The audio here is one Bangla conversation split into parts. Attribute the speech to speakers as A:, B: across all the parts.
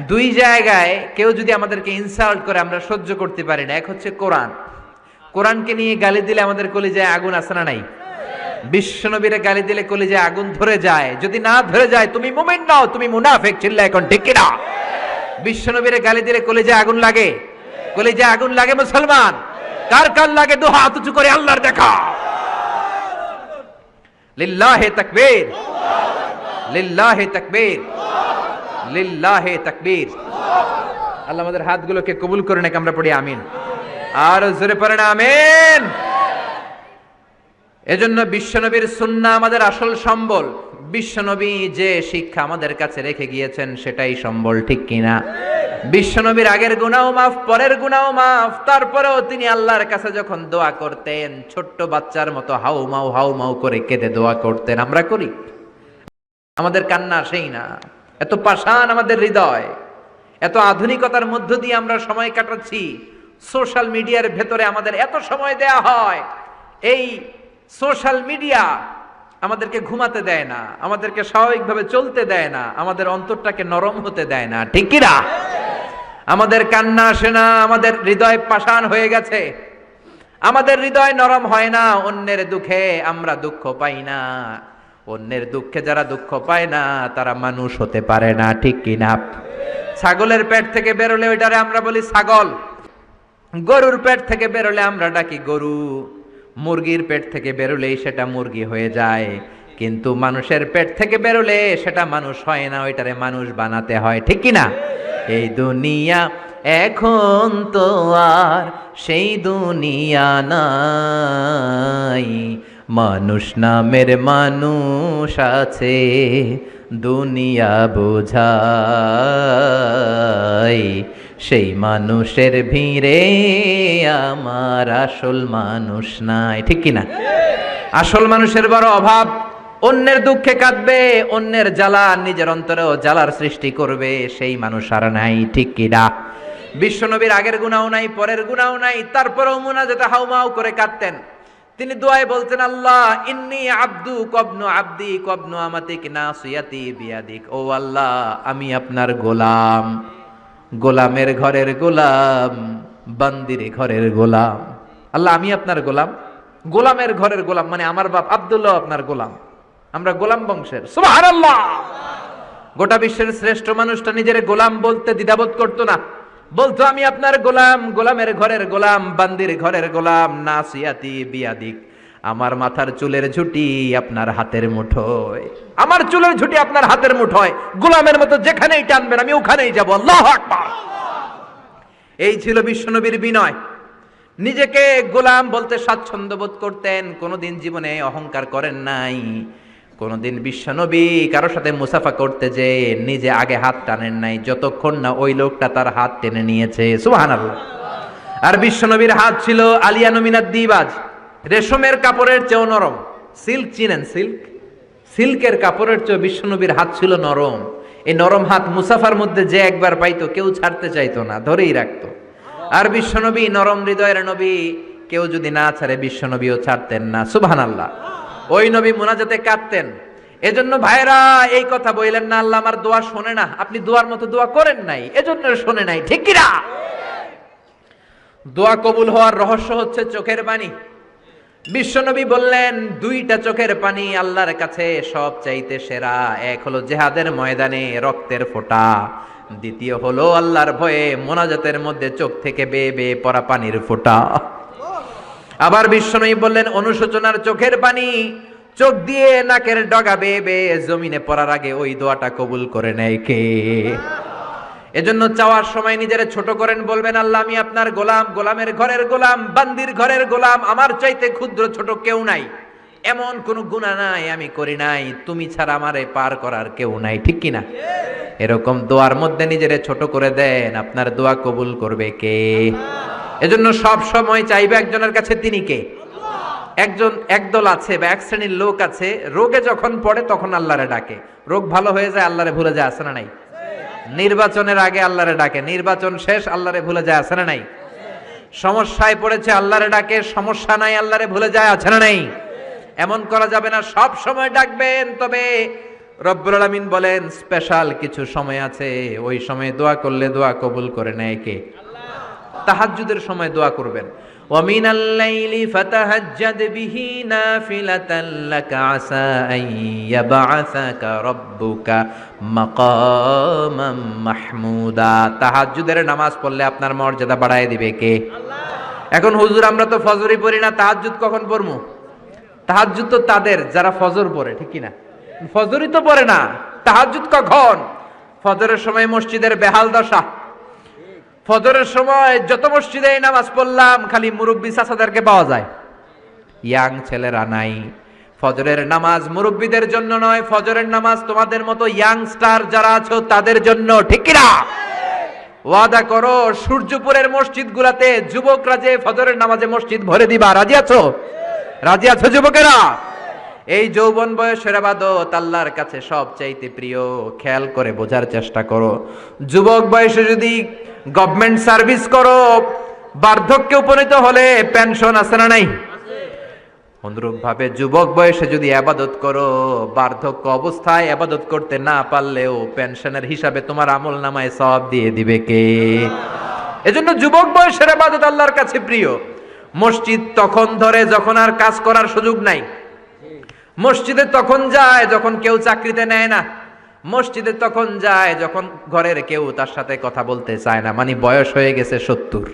A: দুই জায়গায় কেউ যদি আমাদেরকে ইনসাল্ট করে, আমরা সহ্য করতে পারি না। এক হচ্ছে কোরআন। কোরআনকে নিয়ে গালি দিলে আমাদের কলিজায় আগুন আসে না নাই? বিশ্বনবীরে গালি দিলে কলিজায় আগুন ধরে যায়। যদি না ধরে যায়, তুমি মোমেন্ট নাও, তুমি মুনাফিক চিল্লা এখন, ঠিক কিনা? বিশ্বনবীরে গালি দিলে কলিজায় আগুন লাগে? কলিজায় আগুন লাগে মুসলমান? কার কার লাগে? দু হাত উঁচু করে আল্লাহর দেখা। লিল্লাহে তাকবীর। লিল্লাহে তাকবীর। লিল্লাহে তাকবীর। আল্লাহ আমাদের হাতগুলোকে কবুল করে নাকি, আমরা পড়ি আমিন। আর জোরে পড়েন আমিন। এজন্য বিশ্বনবীর সুন্নাহ আমাদের আসল সম্বল। বিশ্বনবী যে শিক্ষা আমাদের কাছে রেখে গিয়েছেন, সেটাই সম্বল, ঠিক কিনা? বিশ্বনবীর আগের গুনাও মাফ, পরের গুনাও মাফ। তারপরেও তিনি আল্লাহর কাছে যখন দোয়া করতেন, ছোট্ট বাচ্চার মতো হাউ মাউ হাউ মাউ করে কেঁদে দোয়া করতেন। আমরা করি। আমাদের কান্না সেই না। এত পাষাণ আমাদের হৃদয়, এত আধুনিকতার মধ্য দিয়ে আমরা সময় কাটাচ্ছি, সোশ্যাল মিডিয়ার ভেতরে আমাদের এত সময় দেয়া হয়, এই সোশ্যাল মিডিয়া আমাদেরকে ঘুমাতে দেয় না, আমাদেরকে স্বাভাবিকভাবে চলতে দেয় না, আমাদের অন্তরটাকে নরম হতে দেয় না, ঠিক কি না? আমাদের কান্না আসে না, আমাদের হৃদয় পাষাণ হয়ে গেছে, আমাদের হৃদয় নরম হয় না, অন্যের দুঃখে আমরা দুঃখ পাই না। অন্যের দুঃখে যারা দুঃখ পায় না, তারা মানুষ হতে পারে না, ঠিক কিনা? ছাগলের পেট থেকে বেরোলে ওইটারে আমরা বলি ছাগল। গরুর পেট থেকে বেরোলে আমরা ডাকি গরু। মুরগির পেট থেকে বেরোলেই সেটা মুরগি হয়ে যায়। কিন্তু মানুষের পেট থেকে বেরোলে সেটা মানুষ হয় না, ওইটারে মানুষ বানাতে হয়, ঠিক কি না এই দুনিয়া এখন তো আর সেই দুনিয়া নাই। মানুষ নামের মানুষ আছে, দুনিয়া বোঝাই সেই মানুষের ভিড়ে আমার আসল মানুষ নাই, ঠিক কিনা আসল মানুষের বড় অভাব, অন্যের দুঃখে কাঁদবে, অন্যের জ্বালা নিজের অন্তরেও জ্বালার সৃষ্টি করবে, সেই মানুষ আর নাই, ঠিক কিনা বিশ্বনবীর আগের গুণাও নাই, পরের গুণাও নাই, তারপরেও মুনা যেটা হাউমাউ করে কাঁদতেন। তিনি দোয়ায় বলতেন, আল্লাহ, ইন্নি আব্দু কবনু আব্দি কবনু আমাতিক নাসিয়াতি বিয়াদিক। ও আল্লাহ, আমি আপনার গোলাম। গোলামের ঘরের গোলাম, বান্দির ঘরের গোলাম। আল্লাহ, আমি আপনার গোলাম। গোলামের ঘরের গোলাম মানে আমার বাপ আব্দুল্লাহ আপনার গোলাম। আমরা গোলাম বংশের। সুবহানাল্লাহ! গোটা বিশ্বের শ্রেষ্ঠ মানুষটা নিজের গোলাম বলতে দ্বিধাবোধ করতো না। বলতো, আমি আপনার গোলাম, গোলামের ঘরের গোলাম, বান্দির ঘরের গোলাম, নাসিয়াতি, বিয়াদিক। আমার মাথার চুলের ঝুটি আপনার হাতের মুঠোয়। আমার চুলের ঝুটি আপনার হাতের মুঠোয়। গোলামের মতো যেখানেই টানবেন, আমি ওখানেই যাব। আল্লাহ আকবার। এই ছিল বিশ্বনবীর বিনয়। নিজেকে গোলাম বলতে স্বাচ্ছন্দ্য বোধ করতেন, কোনোদিন জীবনে অহংকার করেন নাই। কোনোদিন বিশ্বনবী কারও সাথে মুসাফা করতে যে নিজে আগে হাত টানেন নাই, যতক্ষণ না ওই লোকটা তার হাত টেনে নিয়েছে। সুহান আর বিশ্বনবীর হাত ছিল আলিয়া নমিনার দিবাজ। রেশমের কাপড়ের চেয়েও নরম। সিল্ক চিনেন, সিল্ক? সিল্কের কাপড়ের চেয়ে বিশ্বনবীর হাত ছিল নরম। এই নরম হাত মুসাফার মধ্যে যে একবার পাইতো, কেউ ছাড়তে চাইতো না, ধরেই রাখতো। আর বিশ্বনবী, নরম হৃদয়ের নবী, কেউ যদি না ছাড়ে, বিশ্বনবীও ছাড়তেন না। সুবহান আল্লাহ ওই নবী মোনাজাতে কাঁদতেন। এজন্য ভাইরা এই কথা বললেন না, আল্লাহ আমার দোয়া শোনে না। আপনি দোয়ার মতো দোয়া করেন নাই, এজন্য শোনে নাই, ঠিক কিনা? দোয়া কবুল হওয়ার রহস্য হচ্ছে চোখের পানি। বিশ্বনবী বললেন, দুইটা চোখের পানি আল্লাহর কাছে সব চাইতে সেরা। এক হলো জেহাদের ময়দানে রক্তের ফোঁটা। দ্বিতীয় হলো আল্লাহর ভয়ে মোনাজাতের মধ্যে চোখ থেকে বেয়ে বেয়ে পড়া পানির ফোঁটা। আবার বিশ্বনবী বললেন, অনুশোচনার চোখের পানি, চোখ দিয়ে নাকের ডগা বেয়ে জমিনে পড়ার আগে ওই দোয়াটা কবুল করে নেয় কে? এজন্য চাওয়ার সময় নিজের ছোট করেন, বলবেন, আল্লাহ, আমি আপনার গোলাম, গোলামের ঘরের গোলাম, বান্দির ঘরের গোলাম, আমার চাইতে ক্ষুদ্র ছোট কেউ নাই, এমন কোন গুণা নাই, আমি করি নাই, তুমি ছাড়া আমারে পার করার কেউ নাই, ঠিক কিনা এরকম দোয়ার মধ্যে নিজেরে ছোট করে দেন, আপনার দোয়া কবুল করবে কে? এজন্য সব সময় চাইবে একজনের কাছে তিনি কে? একজন একদল আছে বা এক শ্রেণির লোক আছে, রোগে যখন পড়ে তখন আল্লাহরে ডাকে। রোগ ভালো হয়ে যায় আল্লাহরে ভুলে যায় আসে না নাই? নির্বাচনের আগে আল্লাহরে ডাকে, নির্বাচন শেষ আল্লাহরে ভুলে যায় আসে না নাই? সমস্যায় পড়েছে আল্লাহরে ডাকে, সমস্যা নাই আল্লাহরে ভুলে যায়, আছে না নাই? এমন করা যাবে না, সব সময় ডাকবেন, তবে রব্বুল আলামিন বলেন, স্পেশাল কিছু সময় আছে, ওই সময় দোয়া করলে দোয়া কবুল করে নেয় কে? তাহাজ্জুদের সময় দোয়া করবেন ومن الليل فتهجد به نافلة لك عسى أن يبعثك ربك مقاما محمودا তাহাজ্জুদের নামাজ পড়লে আপনার মর্যাদা বাড়ায় দিবে কে এখন হুজুর আমরা তো ফজরই পড়ি না তাহাজ্জুদ কখন পড়মু তাহাজ্জুদ তো তাদের যারা ফজর পড়ে ঠিক কি না ফজরই তো পড়ে না তাহাজ্জুদ কখন ফজরের সময় মসজিদের বেহাল দশা ফজরের সময় যত মসজিদে নামাজ পড়লাম, খালি মুরব্বী চাচাদেরকে পাওয়া যায়। ইয়াং ছেলেরা নাই। ফজরের নামাজ মুরব্বীদের জন্য নয়, ফজরের নামাজ তোমাদের মতো ইয়াংস্টার যারা আছো, তাদের জন্য, ঠিক কিনা? ওয়াদা করো, সূর্যপুরের মসজিদ গুলাতে যুবকরা যে ফজরের নামাজে মসজিদ ভরে দিবা, রাজি আছো? রাজি আছো যুবকেরা? এই যৌবন বয়সের আবাদত আল্লাহর কাছে সব চাইতে প্রিয়। খেয়াল করে বোঝার চেষ্টা করো। যুবক বয়সে যদি গভর্নমেন্ট সার্ভিস করো। বার্ধক্যে উপনীত হলে পেনশন আছে না নাই? অনুরূপ ভাবে যুবক বয়সে যদি আবাদত করো, বার্ধক্য অবস্থায় আবাদত করতে না পারলেও পেনশনের হিসাবে তোমার আমল নামায় সব দিয়ে দিবে কে? এজন্য যুবক বয়সের আবাদত আল্লাহর কাছে প্রিয়। মসজিদ তখন ধরে যখন আর কাজ করার সুযোগ নাই। মসজিদে তখন যায়, যখন কেউ চাকরিতে নেয় না। মসজিদে তখন যায়, যখন ঘরের কেউ তার সাথে কথা বলতে চায় না মানে বয়স হয়ে গেছে সত্তর।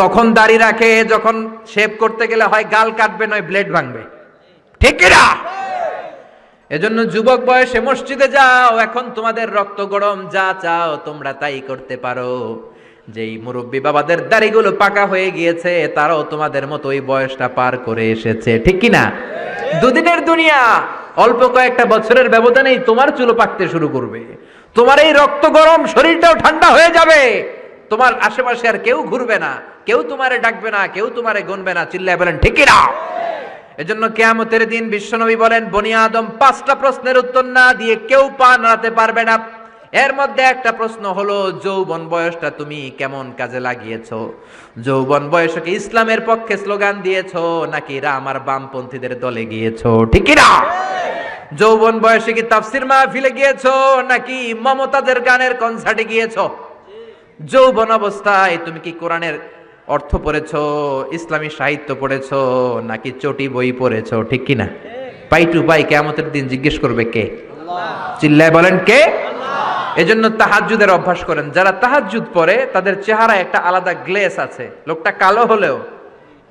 A: তখন দাড়ি রাখে, যখন শেভ করতে গেলে হয় গাল কাটবে, নয় ব্লেড ভাঙবে। ঠিক কিনা এজন্য যুবক বয়সে মসজিদে যাও, এখন তোমাদের রক্ত গরম, যা চাও তোমরা তাই করতে পারো। যেই মুরব্বী বাবাদের দাড়িগুলো পাকা হয়ে গিয়েছে, তারাও তোমাদের মতো ওই বয়সটা পার করে এসেছে। ঠিক কি না? দুদিনের দুনিয়া। অল্প কয়েকটা বছরের ব্যবধানেই তোমার চুলো পাকতে শুরু করবে। তোমার এই রক্ত গরম শরীরটাও ঠান্ডা হয়ে যাবে। তোমার আশেপাশে আর কেউ ঘুরবে না, কেউ তোমারে ডাকবে না, কেউ তোমারে গুনবে না, চিল্লায় বলেন ঠিকই না এজন্য কেয়ামতের দিন বিশ্বনবী বলেন, বনি আদম, পাঁচটা প্রশ্নের উত্তর না দিয়ে কেউ পা নাড়াতে পারবে না। এর মধ্যে একটা প্রশ্ন হলো, যৌবন বয়সটা তুমি কেমন কাজে লাগিয়েছো? যৌবন বয়সকে ইসলামের পক্ষে স্লোগান দিয়েছ নাকি রাম আর বামপন্থীদের দলে গিয়েছো? ঠিক না যৌবন বয়সে কি তাফসির মাহফিলে গিয়েছো নাকি মমতাজের গানের কনসার্টে গিয়েছো? যৌবন অবস্থায় তুমি কি কোরআনের অর্থ পড়েছো ইসলামী সাহিত্য পড়েছো নাকি চটি বই পড়েছো ঠিক কিনা? পাই টু পাই কেমতের দিন জিজ্ঞেস করবে কে? চিল্লায় বলেন কে? এজন্য তাহাজ্জুদের অভ্যাস করেন। যারা তাহাজ্জুদ পড়ে তাদের চেহারায় একটা আলাদা গ্লেস আছে। লোকটা কালো হলেও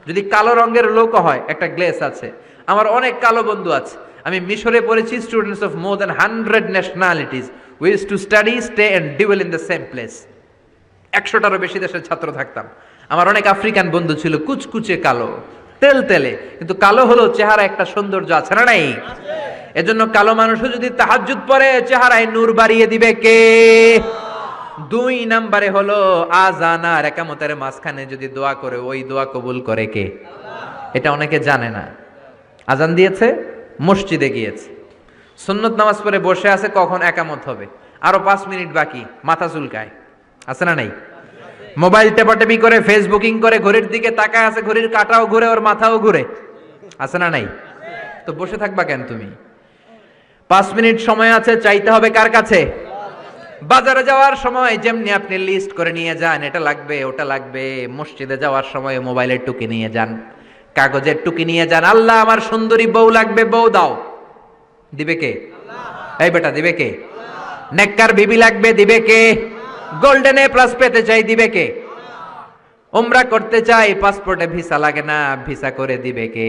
A: যদি কালো রঙের লোক হয় একটা গ্লেস আছে। আমার অনেক কালো বন্ধু আছে। আমি মিশরে পড়েছি students of more than hundred nationalities with to study stay and dwell in the same place একশোটারও বেশি দেশের ছাত্র থাকতাম। আমার অনেক আফ্রিকান বন্ধু ছিল, কুচকুচে কালো, তেল তেলে। কিন্তু কালো হলো চেহারা একটা সৌন্দর্য আছে না নাই? এজন্য কালো মানুষও যদি তাহাজ্জুদ পরে, চেহারায় নূর বাড়িয়ে দিবে কে? দুই নাম্বারে হলো আজান আর একামতের মাঝখানে যদি দোয়া করে, ওই দোয়া কবুল করে কে? এটা অনেকে জানে না। আজান দিয়েছে? মসজিদে গিয়েছে। সুন্নত নামাজ পরে বসে আছে, কখন একামত হবে? আরও পাঁচ মিনিট বাকি, মাথা চুলকায়। আছে না নাই? মোবাইল টেপাটেপি করে, ফেসবুকিং করে, ঘড়ির দিকে তাকায় আছে, ঘড়ির কাটাও ঘুরে, ওর মাথাও ঘুরে। আছে না নাই? তো বসে থাকবা কেন তুমি? পাঁচ মিনিট সময় আছে, চাইতে হবে কার কাছে? বাজারে যাওয়ার সময় যেমনি আপনি লিস্ট করে নিয়ে যান, এটা লাগবে, ওটা লাগবে। মসজিদে যাওয়ার সময় মোবাইলের টুকি নিয়ে যান। কাগজের টুকি নিয়ে যান, আল্লাহ, আমার সুন্দরী বউ লাগবে, বউ দাও। দিবে কে? এই বেটা, দিবে কে? নেককার বিবি লাগবে, দিবে কে? গোল্ডেন এ প্লাস পেতে চাই, দিবে কে? ওমরা করতে চাই পাসপোর্টে ভিসা লাগে না ভিসা করে দিবে কে?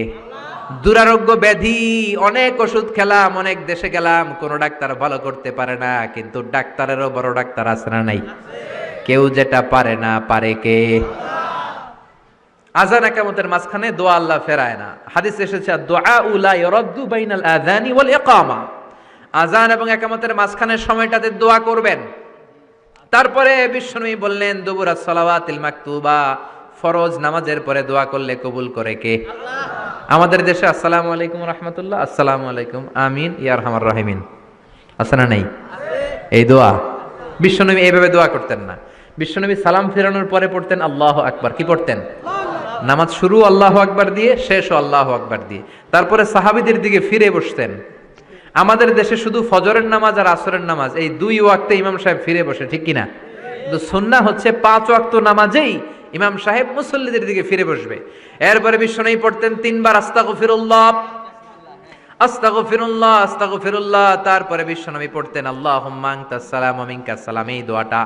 A: দুরারোগ্য ব্যাধি, অনেক ওষুধ খেলাম, অনেক দেশে গেলাম, কোনো ডাক্তার ভালো করতে পারে না, কিন্তু ডাক্তারেরও বড় ডাক্তার না নাই? কেউ যেটা পারে না, পারে কে? আজান একামতের মাঝখানে দোয়া আল্লাহ ফেরায় না। হাদিস এসেছে দোয়া উলা ইরাদ্দু বাইনাল আযানি ওয়াল ইকামা। আজান এবং একামতের মাঝখানের সময়টাতে দোয়া করবেন। তারপরে বিশ্বনবী বললেন দুবুরা সালাওয়াতিল মাকতুবা ফরজ নামাজের পরে দোয়া করলে কবুল করে কে? আমাদের দেশে আসসালামু আলাইকুম রহমতুল্লাহ। আসসালামু আলাইকুম আমিন ইয়ার হামার রাহিমিন। আছে না নাই? এই দোয়া। বিশ্বনবী এইভাবে দোয়া করতেন না। বিশ্বনবী সালাম ফেরানোর পরে পড়তেন আল্লাহ আকবার। কি পড়তেন? নামাজ শুরু আল্লাহ আকবার দিয়ে, শেষ আল্লাহ আকবার দিয়ে। তারপরে সাহাবিদের দিকে ফিরে বসতেন। আমাদের দেশে শুধু ফজরের নামাজ আর আসরের নামাজ, এই দুই ওয়াক্তে ইমাম সাহেব ফিরে বসে, ঠিক কিনা? কিন্তু সন্না হচ্ছে পাঁচ ওয়াক্ত নামাজেই ইমাম সাহেব মুসল্লিদের দিকে ফিরে বসবে। এরপরে বিশ্বনেই পড়তেন তিনবার আস্তাগফিরুল্লাহ আস্তাগফিরুল্লাহ আস্তাগফিরুল্লাহ। তারপরে বিশ্বনবী পড়তেন, আল্লাহুম্মা আনতাস সালাম ওয়া মিনকাস সালাম এই দোয়াটা।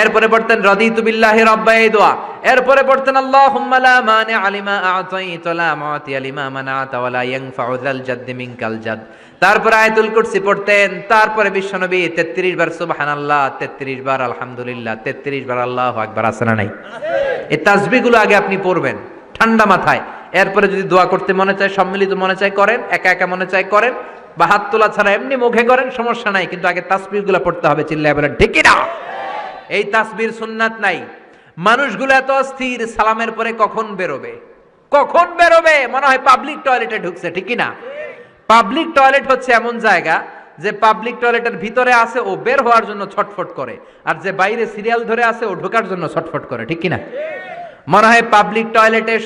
A: এরপরে পড়তেন, রাদিতু বিল্লাহি রাব্বা এই দোয়া। এরপরে পড়তেন, আল্লাহুম্মা লা মানি আলিমা আ'তাইতা, লা মু'তি লিমা মানাতা ওয়া লা ইয়ানফা'ু যাল জাদ্দি মিনকাল জাদ। তারপরে আয়াতুল কুরসি পড়তেন, তারপরে বিশ্বনবী 33 বার, সুবহানাল্লাহ 33 বার, আলহামদুলিল্লাহ 33 বার, আল্লাহু আকবার আছে না নাই? এই তাসবিহগুলো আগে আপনি পড়বেন, ঠান্ডা মাথায়। এরপরে যদি দোয়া করতে মনে চায়, সম্মিলিত মনে চায়, করেন, একা একা মনে চায়, করেন, বা হাত তোলা ছাড়া এমনি মুখে করেন, সমস্যা নাই, কিন্তু আগে তাসবিহগুলো পড়তে হবে, চিল্লায় বলে ঢেকে না এই তাসবির সুন্নাত নাই। মানুষগুলো এত অস্থির, সালামের পরে কখন বেরোবে? কখন বেরোবে? মনে হয় পাবলিক টয়লেটে ঢুকছে ঠিকই না পাবলিক টয়লেট হচ্ছে এমন জায়গা যে পাবলিক টয়লেটের ভিতরে আছে, ও বের হওয়ার জন্য ছটফট করে, আর যে বাইরে সিরিয়াল ধরে আছে, ও ঢোকার জন্য ছটফট করে, ঠিক কিনা? মনে হয় পাবলিক টয়লেটে এসে